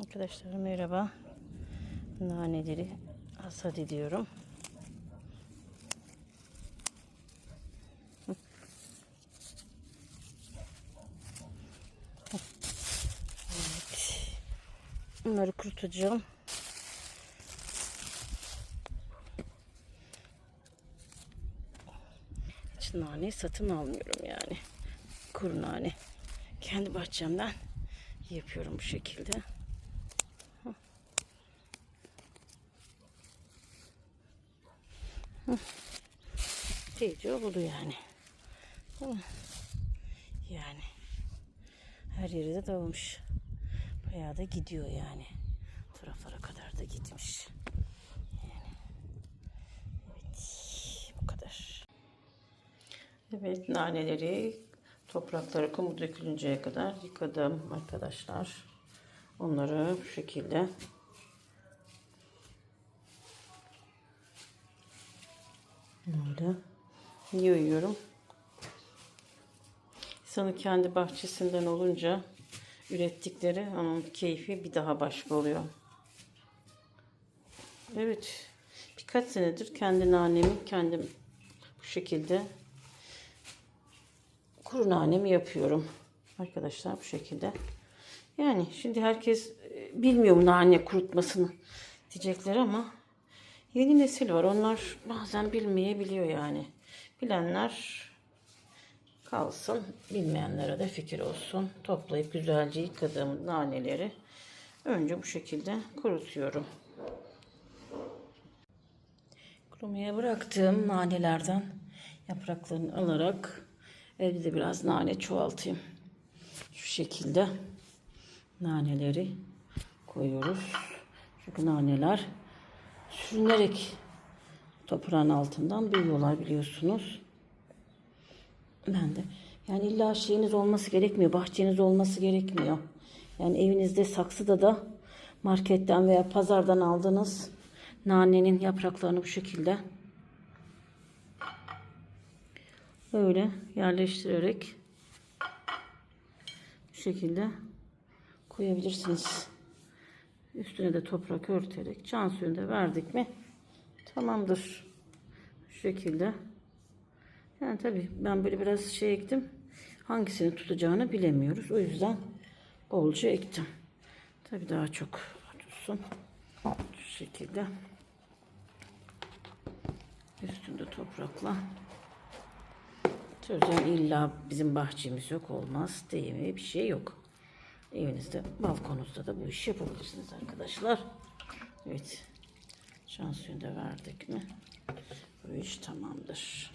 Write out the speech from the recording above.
Arkadaşlar merhaba. Naneleri hasat ediyorum. Evet. Bunları kurutacağım. Hiç nane satın almıyorum yani. Kuru nane. Kendi bahçemden yapıyorum bu şekilde. İyice oldu yani. Yani her yere de dağılmış. Bayağı da gidiyor yani. Taraflara kadar da gitmiş. Yani. Evet. Bu kadar. Evet naneleri topraklara kumu dökülünceye kadar yıkadım arkadaşlar. Onları bu şekilde böyle yığıyorum. İnsanın kendi bahçesinden olunca ürettikleri onun keyfi bir daha başka oluyor. Evet. Birkaç senedir kendi nanemi kendim bu şekilde kuru nanemi yapıyorum. Arkadaşlar bu şekilde. Yani şimdi herkes e, bilmiyor bu nane kurutmasını diyecekler ama yeni nesil var. Onlar bazen bilmeyebiliyor yani. Bilenler kalsın. Bilmeyenlere de fikir olsun. Toplayıp güzelce yıkadığım naneleri önce bu şekilde kurutuyorum. Kurumaya bıraktığım nanelerden yapraklarını alarak evde de biraz nane çoğaltayım. Şu şekilde naneleri koyuyoruz. Çünkü naneler sürünerek toprağın altından büyüyorlar biliyorsunuz. Ben de yani illa şeyiniz olması gerekmiyor. Bahçeniz olması gerekmiyor. Yani evinizde saksıda da marketten veya pazardan aldığınız nanenin yapraklarını bu şekilde böyle yerleştirerek bu şekilde koyabilirsiniz. Üstüne de toprak örterek can suyunu da verdik mi tamamdır. Şu şekilde. Yani tabii ben böyle biraz şey ektim. Hangisini tutacağını bilemiyoruz. O yüzden bolca ektim. Tabii daha çok tutsun. Şu şekilde. Üstünde toprakla. Sözden illa bizim bahçemiz yok olmaz diye bir şey yok. Evinizde, balkonunuzda da bu işi yapabilirsiniz arkadaşlar. Evet. Şansını da verdik mi? Bu iş tamamdır.